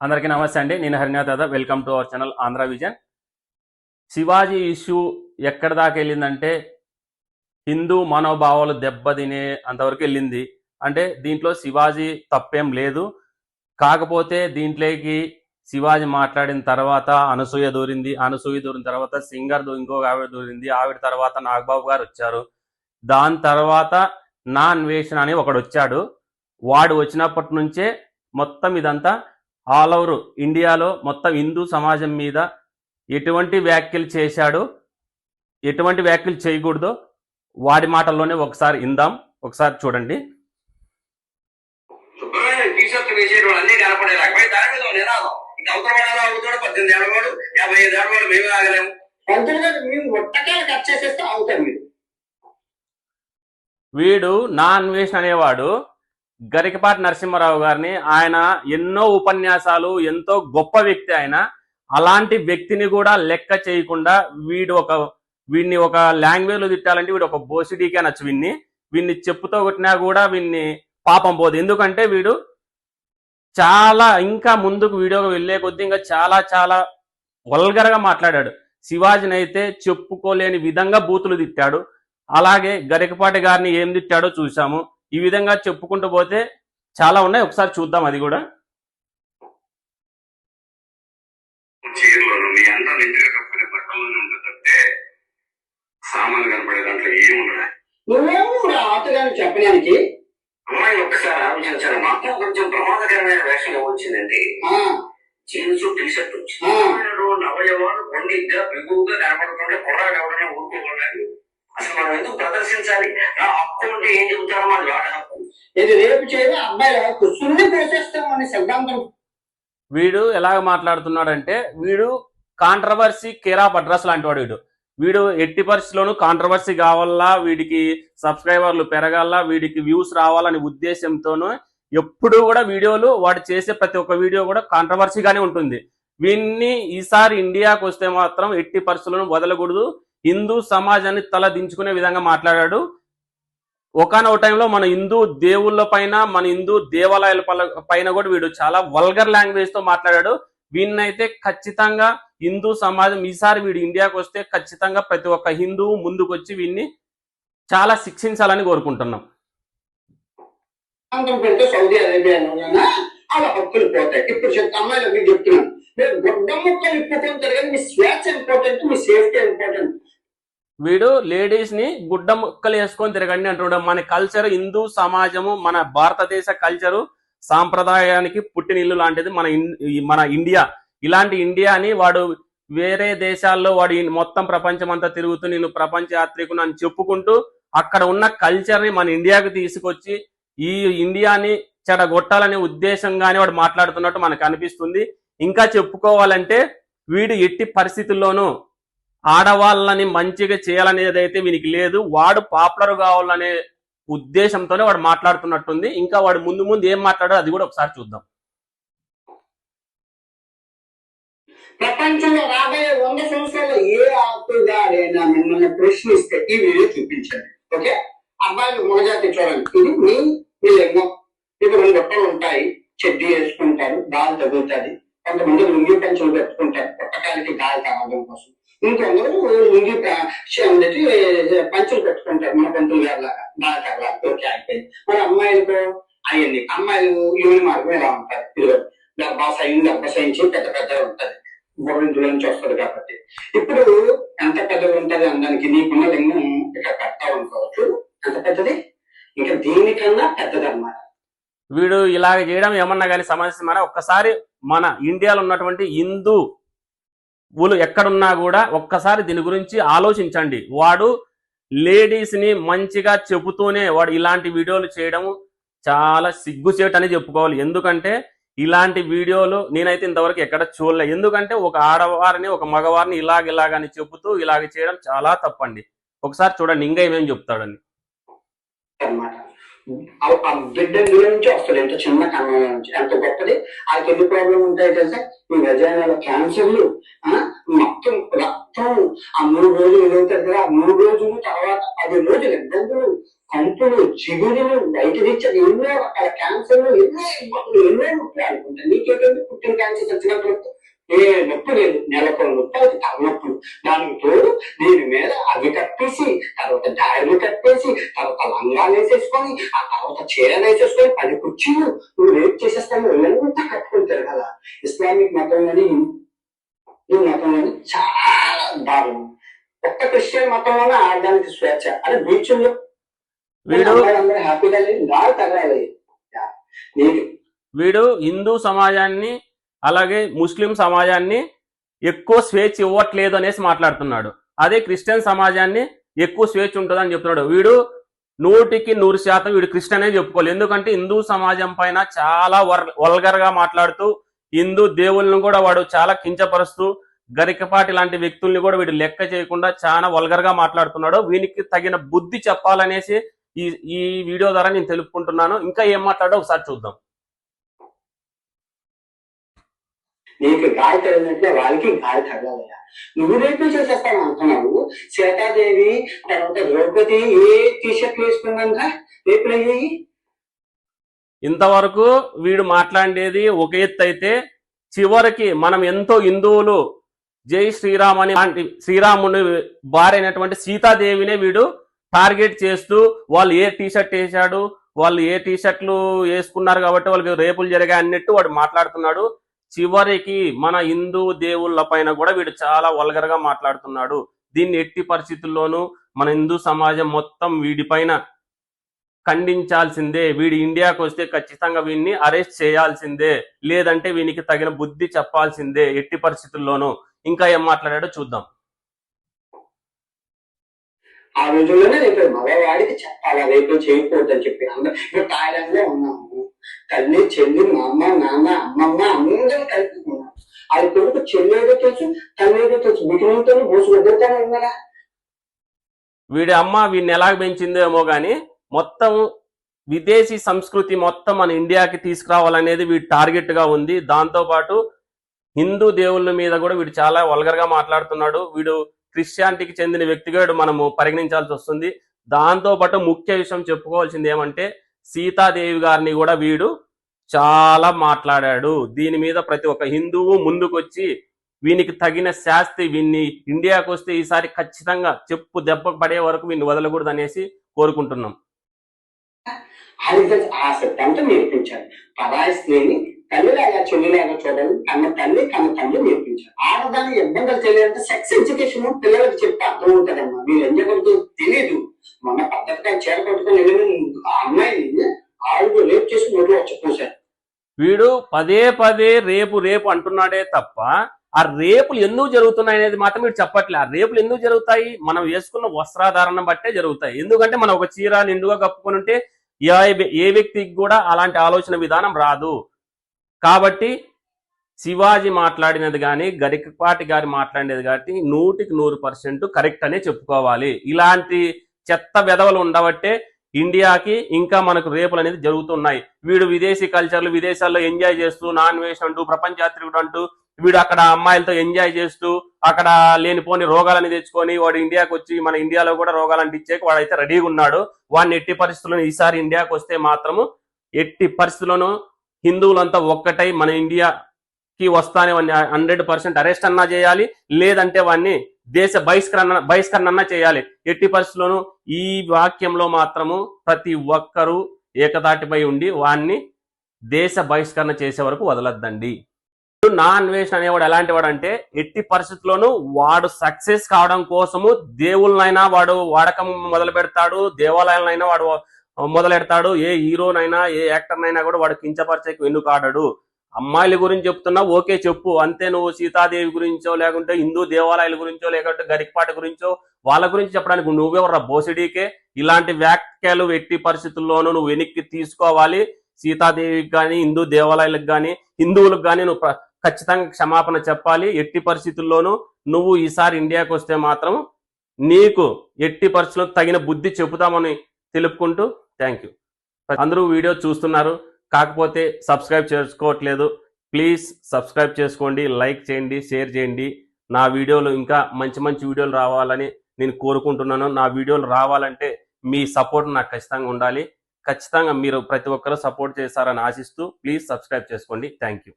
అందరికీ నమస్తే అండి. నేను Harinath Dada welcome to our channel Andhra Vision. Shivaji issue ఎక్కడ దాకా వెళ్ళిందంటే హిందూ మనోభావాలు దెబ్బతినే అంతవరకు వెళ్ళింది. అంటే దీంట్లో శివాజీ తప్పేం లేదు. కాకపోతే దీంట్లోకి శివాజీ మాట్లాడిన తర్వాత అనసూయ దూరింది. అనసూయ దూరిన తర్వాత సింగర్ ఇంకొక ఆవిడ దూరింది. ఆవిడ తర్వాత నాగబాబు గారు వచ్చారు. దాని తర్వాత నా అన్వేషణ అని ఒకడు వచ్చాడు. వాడు వచ్చినప్పటి నుంచే మొత్తం ఇదంతా ఆల్ ఓవర్ ఇండియాలో మొత్తం హిందూ సమాజం మీద ఎటువంటి వ్యాఖ్యలు చేశాడో ఎటువంటి వ్యాఖ్యలు చేయకూడదో వాడి మాటల్లోనే ఒకసారి ఇందాం ఒకసారి చూడండి. వీడు నా అన్వేషణ అనేవాడు గరికపాటి నరసింహారావు గారిని ఆయన ఎన్నో ఉపన్యాసాలు ఎంతో గొప్ప వ్యక్తి ఆయన. అలాంటి వ్యక్తిని కూడా లెక్క చేయకుండా వీడు ఒక వీడిని ఒక లాంగ్వేజ్లో తిట్టాలంటే వీడు ఒక బోసిడీకే నచ్చు వీడిని. వీడిని చెప్పుతో కొట్టినా కూడా వీడిని పాపం పోదు. ఎందుకంటే వీడు చాలా ఇంకా ముందుకు వీడియోకి వెళ్ళే కొద్దీ ఇంకా చాలా చాలా వల్గర్గా మాట్లాడాడు. శివాజీని అయితే చెప్పుకోలేని విధంగా బూతులు తిట్టాడు. అలాగే గరికపాటి గారిని ఏం తిట్టాడో చూసాము ఈ విధంగా చెప్పుకుంటూ పోతే చాలా ఉన్నాయి. ఒకసారి చూద్దాం అది కూడా. సామాన్లు కనపడే దాంట్లో ఏముండదు నువ్వేమో ఆటగాని చెప్పడానికి. అమ్మాయి ఒక్కసారి ఆలోచించారు? మాత్రం కొంచెం ప్రమాదకరమైన వేషం ఏమొచ్చిందంటే జీన్స్ టీ షర్ట్ వచ్చింది అవయవాలు కొండిగ్గా బిగువుగా కనపడుతుంటే కుర్రాడు ఎవడనే ఊరుకోకూడదు అసలు మనం ఎందుకు ప్రదర్శించాలి? ఆ హక్కు ఉంటే ఏం చెబుతారో హక్కు ఇది రేపు చేయదు అబ్బాయి హక్కు సున్ని సిద్ధాంతం వీడు ఎలాగ మాట్లాడుతున్నాడంటే వీడు కాంట్రవర్సీ కేరాప్ అడ్రస్ లాంటి వాడు వీడు. వీడు ఎట్టి పరిస్థితిలోనూ కాంట్రవర్సీ కావాలా వీడికి సబ్స్క్రైబర్లు పెరగాల వీడికి వ్యూస్ రావాలనే ఉద్దేశంతోనూ ఎప్పుడు కూడా వీడియోలు వాడు చేసే ప్రతి ఒక్క వీడియో కూడా కాంట్రవర్సీగానే ఉంటుంది. వీన్ని ఈసారి ఇండియాకు వస్తే మాత్రం ఎట్టి పరిస్థితులను వదలకూడదు. హిందూ సమాజాన్ని తల దించుకునే విధంగా మాట్లాడాడు. ఒకనొక టైంలో మన హిందూ దేవుళ్ళ పైన మన హిందూ దేవాలయాల పైన కూడా వీడు చాలా వల్గర్ లాంగ్వేజ్తో మాట్లాడాడు. వీన్నైతే ఖచ్చితంగా హిందూ సమాజం ఈసారి వీడు ఇండియాకు వస్తే ఖచ్చితంగా ప్రతి ఒక్క హిందువు ముందుకొచ్చి వీన్ని చాలా శిక్షించాలని కోరుకుంటున్నాం. పెడితే సౌదీ అరేబియాలోనా అలా హక్కులు పోతాయి. ఇప్పుడు చెప్తా అమ్మాయిలు మీకు చెప్తున్నాను. మీరు గొడ్డ ముక్కలు ఇప్పుకుంటారు కానీ మీ స్వేచ్ఛ ఇంపార్టెంట్ మీ సేఫ్టీ ఇంపార్టెంట్ వీడు లేడీస్ని గుడ్డ ముక్కలు వేసుకొని తిరగండి అంటున్నాడు. మన కల్చర్ హిందూ సమాజము మన భారతదేశ కల్చరు సాంప్రదాయానికి పుట్టినిల్లు లాంటిది. మన మన ఇండియా. ఇలాంటి ఇండియాని వాడు వేరే దేశాల్లో వాడు మొత్తం ప్రపంచం అంతా తిరుగుతూ నేను ప్రపంచ యాత్రికుని అని చెప్పుకుంటూ అక్కడ ఉన్న కల్చర్ని మన ఇండియాకి తీసుకొచ్చి ఈ ఇండియాని చెడగొట్టాలనే ఉద్దేశంగానే వాడు మాట్లాడుతున్నట్టు మనకు అనిపిస్తుంది. ఇంకా చెప్పుకోవాలంటే వీడు ఎట్టి పరిస్థితుల్లోనూ ఆడవాళ్ళని మంచిగా చేయాలనేది అయితే వీనికి లేదు. వాడు పాపులర్ కావాలనే ఉద్దేశంతోనే వాడు మాట్లాడుతున్నట్టుంది. ఇంకా వాడు ముందు ముందు ఏం మాట్లాడారు అది కూడా ఒకసారి చూద్దాం. ప్రపంచంలో రాబోయే వంద సంవత్సరాలు ఏ ఆకుగాడైనా మిమ్మల్ని ప్రశ్నిస్తే ఈ వీడియో చూపించండి. ఓకే? అబ్బాయిలు మొగజాతి చూడండి ఇది మీ మీ లింగం ఇది రెండు బట్టలు ఉంటాయి. చెడ్డీ వేసుకుంటారు గాలి తగులుతుంది. కొంతమంది లుంగి పెంచులు పెట్టుకుంటారు. పుట్టకాలకి గాలి తాగడం కోసం. ఇంకొందరు లుంగి పంచులు పెట్టుకుంటారు మన పంతులు గారి బాగా ఓకే అయిపోయింది మన అమ్మాయిలకు అయ్యింది అమ్మాయిలు యూని మార్గం ఇలా ఉంటారు? ఇదిగో గర్భాశయం గర్భశయించి పెద్ద పెద్దగా ఉంటది. గోవిందుల నుంచి వస్తుంది కాబట్టి. ఇప్పుడు ఎంత పెద్దది ఉంటది అందానికి నీకున్న లింగం ఇక్కడ కట్టా అనుకోవచ్చు. ఎంత పెద్దది? ఇంకా దీనికన్నా పెద్దది అన్నమాట. వీడు ఇలాగ చేయడం ఏమన్నా కానీ సమస్య మన ఒక్కసారి మన ఇండియాలో ఉన్నటువంటి హిందూ ఊలు ఎక్కడున్నా కూడా ఒక్కసారి దీని గురించి ఆలోచించండి. వాడు లేడీస్ని మంచిగా చెబుతూనే వాడు ఇలాంటి వీడియోలు చేయడం చాలా సిగ్గుచేటు అని చెప్పుకోవాలి. ఎందుకంటే ఇలాంటి వీడియోలు నేనైతే ఇంతవరకు ఎక్కడ చూడలే. ఎందుకంటే ఒక ఆడవారిని ఒక మగవారిని ఇలాగ ఇలాగని చెబుతూ ఇలాగ చేయడం చాలా తప్పండి. ఒకసారి చూడండి ఇంకా ఏమేమి చెప్తాడని. ఆ- బిడ్డ నుంచి వస్తుంది? ఎంత చిన్న కన్నం నుంచి ఎంత గొప్పది? ఆ ఎన్ని ప్రాబ్లం ఉంటాయి తెలుసా? ఈ వెజైనాల క్యాన్సర్లు ఆ, మొత్తం రక్తం. ఆ మూడు రోజులు ఎదుగుతారు కదా ఆ మూడు రోజులు తర్వాత పది రోజులు ఇబ్బందులు కంపులు చిగురులు బయట తెచ్చారు ఎన్నో రకాల క్యాన్సర్లు ఎన్నో ఇబ్బందులు ఎన్నో నొప్పి అనుకుంటా నీకేంటి పుట్టిన క్యాన్సర్ వచ్చినప్పుడు ఏ నొప్పి లేదు. నెలకు నొప్పి అది తలనొప్పులు దానికి తోడు దీని మీద అవి కట్టేసి తర్వాత దాడులు కట్టేసి తర్వాత లంగాలు వేసేసుకొని ఆ తర్వాత చీరలు వేసేసుకొని పది కుర్చీలు నువ్వు రేపు చేసేస్తాను. ఇల్లంతా కట్టుకుంటారు కదా ఇస్లామిక్ మతంలోని ఈ మతంలోని చాలా దారుణం. ఒక్క క్రిస్టియన్ మతంలోనే ఆడడానికి స్వేచ్ఛ. అరే బీచ్లో వీడు అందరూ హ్యాపీగా లేదు గాలి తగలాలి నీకు వీడు హిందూ సమాజాన్ని అలాగే ముస్లిం సమాజాన్ని ఎక్కువ స్వేచ్ఛ ఇవ్వట్లేదు అనేసి మాట్లాడుతున్నాడు. అదే క్రిస్టియన్ సమాజాన్ని ఎక్కువ స్వేచ్ఛ ఉంటుందని చెప్తున్నాడు. వీడు నూటికి నూరు శాతం వీడు క్రిస్టియన్ అనే చెప్పుకోవాలి ఎందుకంటే హిందూ సమాజం పైన చాలా వర్ వల్గర్గా మాట్లాడుతూ హిందూ దేవుళ్ళను కూడా వాడు చాలా కించపరుస్తూ గరికపాటి లాంటి వ్యక్తుల్ని కూడా వీడు లెక్క చేయకుండా చాలా వల్గర్గా మాట్లాడుతున్నాడు. వీనికి తగిన బుద్ధి చెప్పాలనేసి ఈ ఈ వీడియో ద్వారా నేను తెలుపుకుంటున్నాను. ఇంకా ఏం మాట్లాడో ఒకసారి చూద్దాం. నీకు గాలి తగిలినట్లే వాళ్ళకి గాలి తగలాలయ్యా నువ్వు రేపు చేసేస్తాను అంటున్నావు. సీతాదేవి తర్వాత ద్రౌపది ఏ టీషర్ట్ వేసుకుందా రేపులు అయ్యాయి ఇంతవరకు వీడు మాట్లాడేది ఒక ఎత్తు అయితే చివరికి మనం ఎంతో హిందువులు జై శ్రీరామ్ అని శ్రీరాముని భార్య అయినటువంటి సీతాదేవినే వీడు టార్గెట్ చేస్తూ వాళ్ళు ఏ టీషర్ట్ వేశాడు వాళ్ళు ఏ టీషర్ట్లు వేసుకున్నారు కాబట్టి వాళ్ళకి రేపులు జరిగాయి అన్నట్టు వాడు మాట్లాడుతున్నాడు. చివరికి మన హిందూ దేవుళ్ళ పైన కూడా వీడు చాలా వల్గర్గా మాట్లాడుతున్నాడు. దీన్ని ఎట్టి పరిస్థితుల్లోనూ మన హిందూ సమాజం మొత్తం వీడిపైన ఖండించాల్సిందే. వీడి ఇండియాకు వస్తే ఖచ్చితంగా వీడిని అరెస్ట్ చేయాల్సిందే. లేదంటే వీనికి తగిన బుద్ధి చెప్పాల్సిందే ఎట్టి పరిస్థితుల్లోనూ. ఇంకా ఏం మాట్లాడాడో చూద్దాం. ఆ రోజుల్లోనే రేపు మగవాడికి చెప్పాలా. రేపు చేయకూడదని చెప్పి అందరూ ఇప్పుడు తాయిలంలో ఉన్నాము. తల్లి చెల్లి మా అమ్మ నాన్న అమ్మమ్మ అందరం కలిపి ఉన్నాం. అది కొడుకు చెల్లి ఏదో తెలుసు తల్లి ఏదో తెలుసు. బిగినంతో బోసు వద్దతానే ఉన్నారా? వీడి అమ్మ వీడిని ఎలా పెంచిందేమో గాని మొత్తం విదేశీ సంస్కృతి మొత్తం మన ఇండియాకి తీసుకురావాలనేది వీడి టార్గెట్గా ఉంది. దాంతో పాటు హిందూ దేవుళ్ళ మీద కూడా వీడు చాలా వల్గర్గా మాట్లాడుతున్నాడు. వీడు క్రిస్టియానిటీకి చెందిన వ్యక్తిగా మనము పరిగణించాల్సి వస్తుంది. దాంతో పాటు ముఖ్య విషయం చెప్పుకోవాల్సింది ఏమంటే సీతాదేవి గారిని కూడా వీడు చాలా మాట్లాడాడు. దీని మీద ప్రతి ఒక్క హిందువు ముందుకొచ్చి వీనికి తగిన శాస్తి వీన్ని ఇండియాకు వస్తే ఈసారి ఖచ్చితంగా చెప్పు దెబ్బ పడే వరకు వీన్ని వదలకూడదు అనేసి కోరుకుంటున్నాం. అది ఆ సిద్ధాంతం నేర్పించాలి పరాయి స్త్రీని తల్లిలాగా చెల్లిలాగా చూడాలి. కన్న తల్లి తన తల్లి నేర్పించాలి ఆడదాన్ని ఇబ్బందులు తెలియాలంటే సెక్స్ ఎడ్యుకేషన్ పిల్లలకు చెప్తే అర్థం ఉంటుందమ్మా. మీరు ఏం చేయకూడదు తెలియదు మొన్న పద్ధతిగా చీర పట్టుకొని వెళ్ళిన ఆ అమ్మాయిని ఆవిడ రేపు చేసి నోట్లో వచ్చి వీడు పదే పదే రేపు రేపు అంటున్నాడే తప్ప ఆ రేపులు ఎందుకు జరుగుతున్నాయి అనేది మాత్రం మీరు చెప్పట్లే. ఆ రేపులు ఎందుకు జరుగుతాయి? మనం వేసుకున్న వస్త్రాధారణ బట్టే జరుగుతాయి. ఎందుకంటే మనం ఒక చీర నిండుగా కప్పుకొని ఉంటే ఏ- ఏ వ్యక్తికి కూడా అలాంటి ఆలోచన విధానం రాదు. కాబట్టి శివాజీ మాట్లాడినది కానీ గరికపాటి గారి మాట్లాడినది కాబట్టి నూటికి నూరు పర్సెంట్ కరెక్ట్ అనే చెప్పుకోవాలి. ఇలాంటి చెత్త వెధవలు ఉండబట్టే ఇండియాకి ఇంకా మనకు రేపులు అనేది జరుగుతున్నాయి. వీడు విదేశీ కల్చర్లు విదేశాల్లో ఎంజాయ్ చేస్తూ నాన్ వేష్ అంటూ ప్రపంచాత్రికుడు అంటూ వీడు అక్కడ అమ్మాయిలతో ఎంజాయ్ చేస్తూ అక్కడ లేనిపోని రోగాలని తెచ్చుకొని వాడు ఇండియాకి వచ్చి మన ఇండియాలో కూడా రోగాలను ఇచ్చేకి వాడైతే రెడీగా ఉన్నాడు. వాడిని ఎట్టి పరిస్థితుల్లో ఈసారి ఇండియాకి వస్తే మాత్రము ఎట్టి పరిస్థితుల్లోనూ హిందువులంతా ఒక్కటై మన ఇండియాకి వస్తానే వాడిని హండ్రెడ్ పర్సెంట్ అరెస్ట్ అన్నా చేయాలి లేదంటే వాడిని దేశ బహిష్కరణ బహిష్కరణ అన్నా చేయాలి. ఎట్టి పరిస్థితుల్లోనూ ఈ వాక్యంలో మాత్రము ప్రతి ఒక్కరూ ఏకతాటిపై ఉండి వాడిని దేశ బహిష్కరణ చేసే వరకు వదలొద్దండి. నా అన్వేషణ అనేవాడు ఎలాంటి వాడు అంటే ఎట్టి పరిస్థితుల్లోనూ వాడు సక్సెస్ కావడం కోసము దేవుళ్ళనైనా వాడు వాడకం మొదలు పెడతాడు దేవాలయాలనైనా వాడు మొదలెడతాడు ఏ హీరోనైనా ఏ యాక్టర్నైనా కూడా వాడు కించపరిచేకి వెన్నుకు అమ్మాయిల గురించి చెప్తున్నా ఓకే చెప్పు. అంతే నువ్వు సీతాదేవి గురించో లేకుంటే హిందూ దేవాలయాల గురించో లేకుంటే గరికపాటి గురించో వాళ్ళ గురించి చెప్పడానికి నువ్వెవరా బోసిడీకే. ఇలాంటి వ్యాఖ్యలు ఎట్టి పరిస్థితుల్లోనూ నువ్వు వెనక్కి తీసుకోవాలి. సీతాదేవికి కానీ హిందూ దేవాలయాలకు కానీ హిందువులకు కానీ నువ్వు ఖచ్చితంగా క్షమాపణ చెప్పాలి. ఎట్టి పరిస్థితుల్లోనూ నువ్వు ఈసారి ఇండియాకి వస్తే మాత్రం నీకు ఎట్టి పరిస్థితుల్లో తగిన బుద్ధి చెబుతామని తెలుపుకుంటూ థ్యాంక్ యూ. అందరూ వీడియో చూస్తున్నారు. కాకపోతే సబ్స్క్రైబ్ చేసుకోవట్లేదు. ప్లీజ్ సబ్స్క్రైబ్ చేసుకోండి లైక్ చేయండి షేర్ చేయండి. నా వీడియోలు ఇంకా మంచి మంచి వీడియోలు రావాలని నేను కోరుకుంటున్నాను. నా వీడియోలు రావాలంటే మీ సపోర్ట్ నాకు ఖచ్చితంగా ఉండాలి. ఖచ్చితంగా మీరు ప్రతి ఒక్కరూ సపోర్ట్ చేస్తారని ఆశిస్తూ ప్లీజ్ సబ్స్క్రైబ్ చేసుకోండి. Thank you